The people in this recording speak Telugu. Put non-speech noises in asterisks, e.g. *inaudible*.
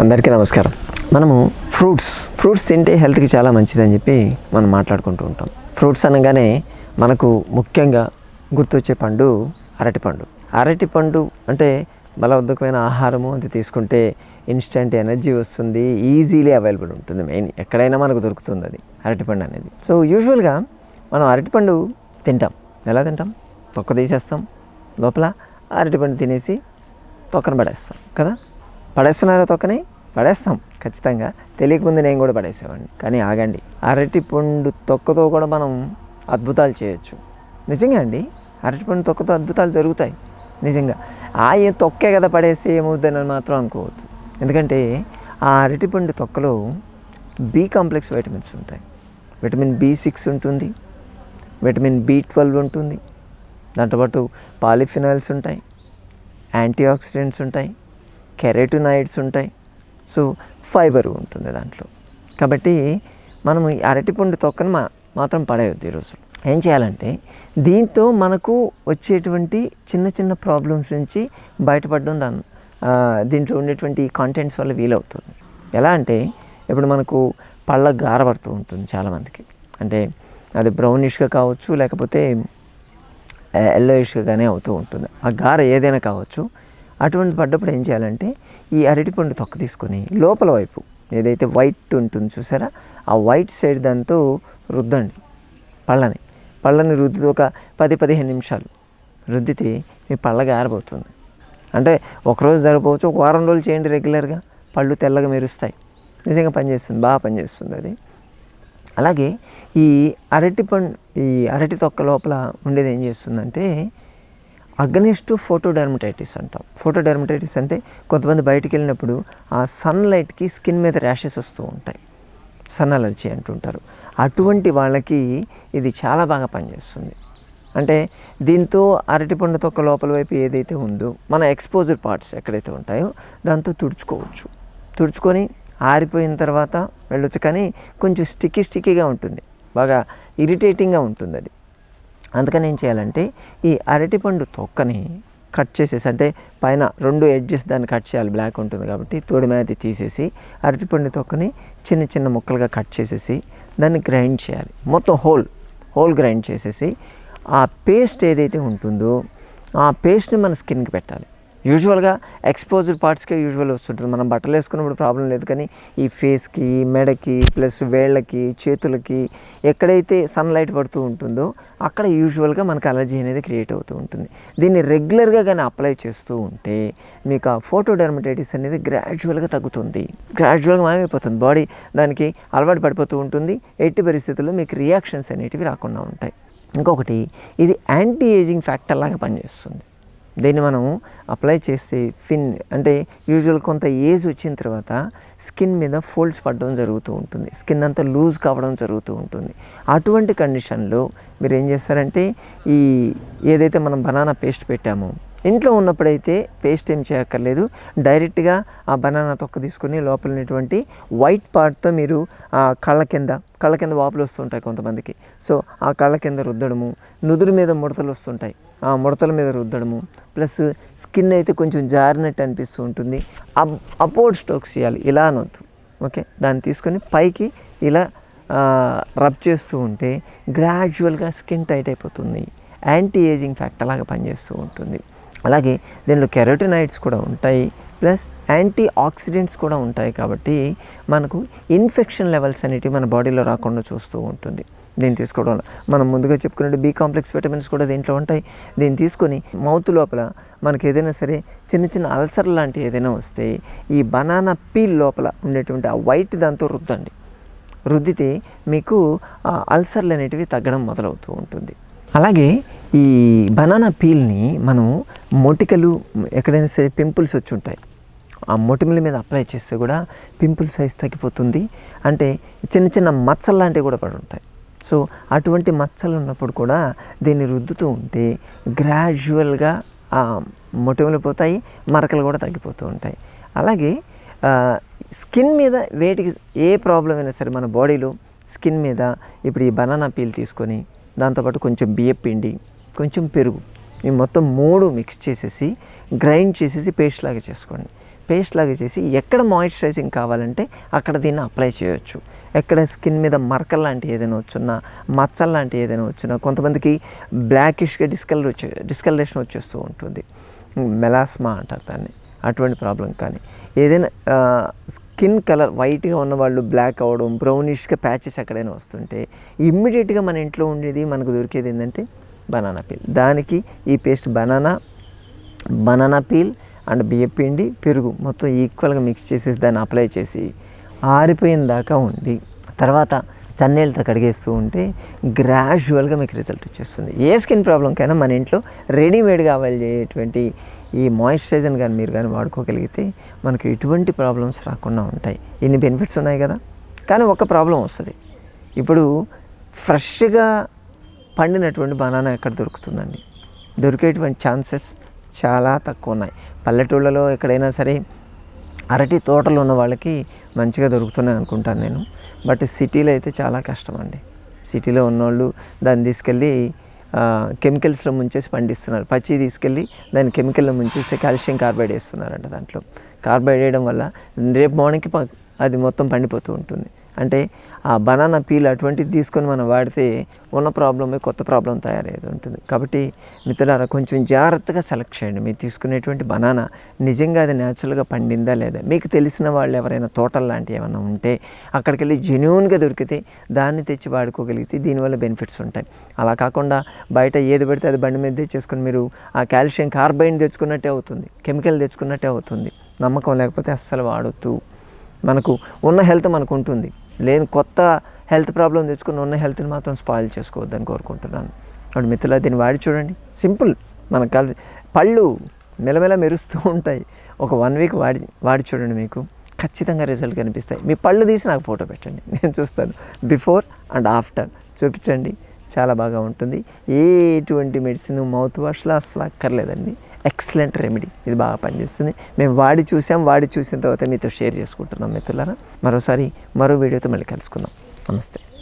అందరికీ నమస్కారం. మనము ఫ్రూట్స్ ఫ్రూట్స్ తింటే హెల్త్కి చాలా మంచిదని చెప్పి మనం మాట్లాడుకుంటూ ఉంటాం. ఫ్రూట్స్ అనగానే మనకు ముఖ్యంగా గుర్తొచ్చే పండు అరటిపండు అరటిపండు అంటే బలవర్ధకమైన ఆహారము అది తీసుకుంటే ఇన్స్టెంట్ ఎనర్జీ వస్తుంది ఈజీలీ అవైలబుల్ ఉంటుంది మెయిన్ ఎక్కడైనా మనకు దొరుకుతుంది అది అరటిపండు అనేది. సో యూజువల్గా మనం అరటిపండు తింటాం. ఎలా తింటాం? తొక్క తీసేస్తాం లోపల అరటిపండు తినేసి తొక్కన పడేస్తాం కదా? పడేస్తున్నారా తొక్కని? పడేస్తాం ఖచ్చితంగా. తెలియకముందు నేను కూడా పడేసేవాడిని. కానీ ఆగండి. అరటిపండు తొక్కతో కూడా మనం అద్భుతాలు చేయొచ్చు. నిజంగా అండి? అరటిపండు తొక్కతో అద్భుతాలు జరుగుతాయి. నిజంగా. ఆ ఏ తొక్కే కదా పడేస్తే ఏమవుతుందని మాత్రం అనుకోవద్దు. ఎందుకంటే ఆ అరటిపండు తొక్కలో బి కాంప్లెక్స్ విటమిన్స్ ఉంటాయి. విటమిన్ బి సిక్స్ ఉంటుంది. విటమిన్ బి ట్వెల్వ్ ఉంటుంది. దాంతోపాటు పాలిఫినాల్స్ ఉంటాయి. యాంటీ ఆక్సిడెంట్స్ ఉంటాయి. కెరటినాయిడ్స్ ఉంటాయి. సో ఫైబర్ ఉంటుంది దాంట్లో. కాబట్టి మనం ఈ అరటిపండు తొక్కను మా మాత్రం పడేయద్దు ఈరోజు ఏం చేయాలంటే దీంతో మనకు వచ్చేటువంటి చిన్న చిన్న ప్రాబ్లమ్స్ నుంచి బయటపడడం దాని దీంట్లో ఉండేటువంటి కాంటెంట్స్ వల్ల వీలవుతుంది. ఎలా అంటే ఇప్పుడు మనకు పళ్ళ గారబడుతూ ఉంటుంది చాలామందికి. అంటే అది బ్రౌనిష్గా కావచ్చు లేకపోతే ఎల్లోయిష్గానే అవుతూ ఉంటుంది. ఆ గార ఏదైనా కావచ్చు అటువంటి పడ్డప్పుడు ఏం చేయాలంటే ఈ అరటిపండు తొక్క తీసుకొని లోపల వైపు ఏదైతే వైట్ ఉంటుంది చూసారా? ఆ వైట్ సైడ్ దాంతో రుద్దండి. పళ్ళని. పళ్ళని రుద్దితే ఒక పది పదిహేను నిమిషాలు రుద్దితే మీ పళ్ళ గారబోతుంది. అంటే ఒకరోజు జరగవచ్చు ఒక వారం రోజులు చేయండి రెగ్యులర్గా. పళ్ళు తెల్లగా మెరుస్తాయి. నిజంగా పనిచేస్తుంది బాగా పనిచేస్తుంది అది. అలాగే ఈ అరటి పండు ఈ అరటి తొక్క లోపల ఉండేది ఏం చేస్తుందంటే అగ్నిస్ట్ ఫోటోడర్మటైటిస్ అంటాం. ఫోటోడర్మటైటిస్ అంటే కొంతమంది బయటికి వెళ్ళినప్పుడు ఆ సన్లైట్కి స్కిన్ మీద ర్యాషెస్ వస్తూ ఉంటాయి. సన్ అలర్జీ అంటుంటారు. అటువంటి వాళ్ళకి ఇది చాలా బాగా పనిచేస్తుంది. అంటే దీంతో అరటిపండు తొక్క లోపల వైపు ఏదైతే ఉందో మన ఎక్స్పోజర్ పార్ట్స్ ఎక్కడైతే ఉంటాయో దాంతో తుడుచుకోవచ్చు. తుడుచుకొని ఆరిపోయిన తర్వాత వెళ్ళొచ్చు. కానీ కొంచెం స్టిక్కీ స్టిక్కీగా ఉంటుంది. బాగా ఇరిటేటింగ్గా ఉంటుంది అది అందుకని ఏం చేయాలంటే ఈ అరటిపండు తొక్కని కట్ చేసేసి అంటే పైన రెండు ఎడ్జెస్ దాన్ని కట్ చేయాలి బ్లాక్ ఉంటుంది కాబట్టి తోడి మీద తీసేసి అరటిపండు తొక్కని చిన్న చిన్న ముక్కలుగా కట్ చేసేసి దాన్ని గ్రైండ్ చేయాలి. మొత్తం హోల్ హోల్ గ్రైండ్ చేసేసి ఆ పేస్ట్ ఏదైతే ఉంటుందో ఆ పేస్ట్ని మన స్కిన్కి పెట్టాలి. యూజువల్గా ఎక్స్పోజ్డ్ పార్ట్స్కే యూజువల్ వస్తుంటుంది. మనం బట్టలు వేసుకున్నప్పుడు ప్రాబ్లం లేదు కానీ ఈ ఫేస్కి మెడకి ప్లస్ వేళ్ళకి చేతులకి ఎక్కడైతే సన్లైట్ పడుతూ ఉంటుందో అక్కడ యూజువల్గా మనకు అలర్జీ అనేది క్రియేట్ అవుతూ ఉంటుంది. దీన్ని రెగ్యులర్గా కానీ అప్లై చేస్తూ ఉంటే మీకు ఆ ఫోటోడెర్మటైటిస్ అనేది గ్రాడ్యువల్గా తగ్గుతుంది. గ్రాడ్యువల్గా మాయమైపోతుంది. బాడీ దానికి అలవాటు పడిపోతూ ఉంటుంది. ఎట్టి పరిస్థితుల్లో మీకు రియాక్షన్స్ అనేటివి రాకుండా ఉంటాయి. ఇంకొకటి ఇది యాంటీ ఏజింగ్ ఫ్యాక్టర్ లాగా పనిచేస్తుంది. దీన్ని మనం అప్లై చేస్తే ఫిన్ అంటే యూజువల్ కొంత ఏజ్ వచ్చిన తర్వాత స్కిన్ మీద ఫోల్డ్స్ పడడం జరుగుతూ ఉంటుంది. స్కిన్ అంతా లూజ్ కావడం జరుగుతూ ఉంటుంది. అటువంటి కండిషన్లో మీరు ఏం చేస్తారంటే ఈ ఏదైతే మనం బనానా పేస్ట్ పెట్టామో ఇంట్లో ఉన్నప్పుడైతే పేస్ట్ ఏం చేయక్కర్లేదు. డైరెక్ట్గా ఆ బనానా తొక్క తీసుకుని లోపల ఉన్నటువంటి వైట్ పార్ట్తో మీరు ఆ కళ్ళ కింద కళ్ళ కింద వాపులు వస్తుంటాయి కొంతమందికి. సో ఆ కళ్ళ కింద రుద్దడము నుదురు మీద ముడతలు వస్తుంటాయి. ముడతల మీద రుద్దడము. ప్లస్ స్కిన్ అయితే కొంచెం జారినట్టు అనిపిస్తూ ఉంటుంది. అప్ అపోర్డ్ స్ట్రోక్స్ చేయాలి. ఇలా అనొద్దు ఓకే? దాన్ని తీసుకొని పైకి ఇలా రబ్ చేస్తూ ఉంటే గ్రాడ్యువల్గా స్కిన్ టైట్ అయిపోతుంది. యాంటీ ఏజింగ్ ఫ్యాక్టర్ లాగా పనిచేస్తూ ఉంటుంది. అలాగే దీనిలో కెరోటినైడ్స్ కూడా ఉంటాయి. ప్లస్ యాంటీ ఆక్సిడెంట్స్ కూడా ఉంటాయి కాబట్టి మనకు ఇన్ఫెక్షన్ లెవెల్స్ అనేటివి మన బాడీలో రాకుండా చూస్తూ ఉంటుంది. దీన్ని తీసుకోవడం వల్ల మనం ముందుగా చెప్పుకున్నట్టు బి కాంప్లెక్స్ విటమిన్స్ కూడా దీంట్లో ఉంటాయి. దీన్ని తీసుకొని మౌత్ లోపల మనకి ఏదైనా సరే చిన్న చిన్న అల్సర్ లాంటి ఏదైనా వస్తే ఈ బనానా పీల్ లోపల ఉండేటువంటి ఆ వైట్ దాంతో రుద్దండి. రుద్దితే మీకు ఆ అల్సర్లు అనేటివి తగ్గడం మొదలవుతూ ఉంటుంది. అలాగే ఈ బనానా పీల్ని మనం మొటికలు ఎక్కడైనా సరే పింపుల్స్ వచ్చి ఉంటాయి. ఆ మొటిమల మీద అప్లై చేస్తే కూడా పింపుల్ సైజ్ తగ్గిపోతుంది. అంటే చిన్న చిన్న మచ్చలు లాంటివి కూడా పడి ఉంటాయి. సో అటువంటి మచ్చలు ఉన్నప్పుడు కూడా దీన్ని రుద్దుతూ ఉంటే గ్రాడ్యువల్గా ఆ మొటిమలు పోతాయి మరకలు కూడా తగ్గిపోతూ ఉంటాయి. అలాగే స్కిన్ మీద వేటికి ఏ ప్రాబ్లం అయినా సరే మన బాడీలో స్కిన్ మీద ఇప్పుడు ఈ బనానా పీల్ తీసుకొని దాంతోపాటు కొంచెం బియ్యం పిండి కొంచెం పెరుగు ఈ మొత్తం మూడు మిక్స్ చేసేసి గ్రైండ్ చేసేసి పేస్ట్ లాగా చేసుకోండి. పేస్ట్ లాగా చేసి ఎక్కడ మాయిశ్చరైజింగ్ కావాలంటే అక్కడ దీన్ని అప్లై చేయొచ్చు. ఎక్కడ స్కిన్ మీద మరకల్ లాంటి ఏదైనా వచ్చినా మచ్చలు లాంటి ఏదైనా వచ్చినా కొంతమందికి బ్లాకిష్గా డిస్కలర్ వచ్చే డిస్కలరేషన్ వచ్చేస్తూ ఉంటుంది. మెలాస్మా అంటారు దాన్ని అటువంటి ప్రాబ్లం కానీ. ఏదైనా స్కిన్ కలర్ వైట్గా ఉన్న వాళ్ళు బ్లాక్ అవ్వడం బ్రౌనిష్గా ప్యాచెస్ ఎక్కడైనా వస్తుంటే ఇమ్మీడియట్గా మన ఇంట్లో ఉండేది మనకు దొరికేది ఏంటంటే బనానా పీల్ దానికి ఈ paste banana banana peel and బియ్యపిండి పెరుగు మొత్తం ఈక్వల్గా మిక్స్ చేసేసి దాన్ని అప్లై చేసి ఆరిపోయిన దాకా ఉండి తర్వాత చన్నీళ్ళతో కడిగేస్తూ ఉంటే గ్రాడ్యువల్గా మీకు రిజల్ట్ వచ్చేస్తుంది. ఏ స్కిన్ ప్రాబ్లంకైనా మన ఇంట్లో రెడీమేడ్గా అవైల్ చేయటువంటి ఈ మాయిశ్చరైజర్ కానీ మీరు కానీ వాడుకోగలిగితే మనకు ఎటువంటి ప్రాబ్లమ్స్ రాకుండా ఉంటాయి. ఇన్ని బెనిఫిట్స్ ఉన్నాయి కదా? కానీ ఒక ప్రాబ్లం వస్తుంది. ఇప్పుడు ఫ్రెష్గా పండినటువంటి బనానా ఎక్కడ దొరుకుతుందండి? దొరికేటువంటి ఛాన్సెస్ చాలా తక్కువ ఉన్నాయి. పల్లెటూళ్ళలో ఎక్కడైనా సరే అరటి తోటలు ఉన్న వాళ్ళకి మంచిగా దొరుకుతున్నాయి అనుకుంటాను నేను. బట్ సిటీలో అయితే చాలా కష్టం అండి సిటీలో ఉన్నవాళ్ళు దాన్ని తీసుకెళ్ళి కెమికల్స్లో ముంచేసి పండిస్తున్నారు. పచ్చి తీసుకెళ్ళి దాన్ని కెమికల్లో ముంచేసి కాల్షియం కార్బైడ్ వేస్తున్నారంట దాంట్లో. కార్బైడ్ వేయడం వల్ల రేపు మార్నింగ్కి అది మొత్తం పండిపోతూ ఉంటుంది. అంటే ఆ బనానా పీల్ అటువంటిది తీసుకొని మనం వాడితే ఉన్న ప్రాబ్లమే కొత్త ప్రాబ్లం తయారయ్యేది ఉంటుంది. కాబట్టి మిత్రులారా కొంచెం జాగ్రత్తగా సెలెక్ట్ చేయండి. మీరు తీసుకునేటువంటి బనానా నిజంగా అది న్యాచురల్గా పండిందా లేదా? మీకు తెలిసిన వాళ్ళు ఎవరైనా తోటలు లాంటివి ఏమైనా ఉంటే అక్కడికి వెళ్ళి జెన్యున్గా దొరికితే దాన్ని తెచ్చి వాడుకోగలిగితే దీనివల్ల బెనిఫిట్స్ ఉంటాయి. అలా కాకుండా బయట ఏది పడితే అది బండి మీద తెచ్చేసుకొని మీరు ఆ కాల్షియం కార్బైడ్ తెచ్చుకున్నట్టే అవుతుంది. కెమికల్ తెచ్చుకున్నట్టే అవుతుంది. నమ్మకం లేకపోతే అస్సలు వాడొద్దు. మనకు ఉన్న హెల్త్ మనకు ఉంటుంది. లేని కొత్త హెల్త్ ప్రాబ్లం తెచ్చుకుని ఉన్న హెల్త్ని మాత్రం స్పాయిల్ చేసుకోవద్దని కోరుకుంటున్నాను. అప్పుడు మిత్రులు దీన్ని వాడి చూడండి. సింపుల్. మన కల్ పళ్ళు మెలమెల మెరుస్తూ ఉంటాయి. ఒక వన్ వీక్ వాడి వాడి చూడండి మీకు. ఖచ్చితంగా రిజల్ట్ కనిపిస్తాయి. మీ పళ్ళు తీసి నాకు ఫోటో పెట్టండి. *laughs* నేను చూస్తాను. Before and after. చూపించండి. చాలా బాగా ఉంటుంది. ఎటువంటి మెడిసిన్ మౌత్ వాష్లో అసలు అక్కర్లేదండి. Excellent remedy. ఇది బాగా పనిచేస్తుంది. మేము వాడి చూసాం వాడి చూసిన తర్వాత మీతో షేర్ చేసుకుంటున్నాం మిత్రులారా. మరోసారి మరో వీడియోతో మళ్ళీ కలుసుకుందాం. నమస్తే.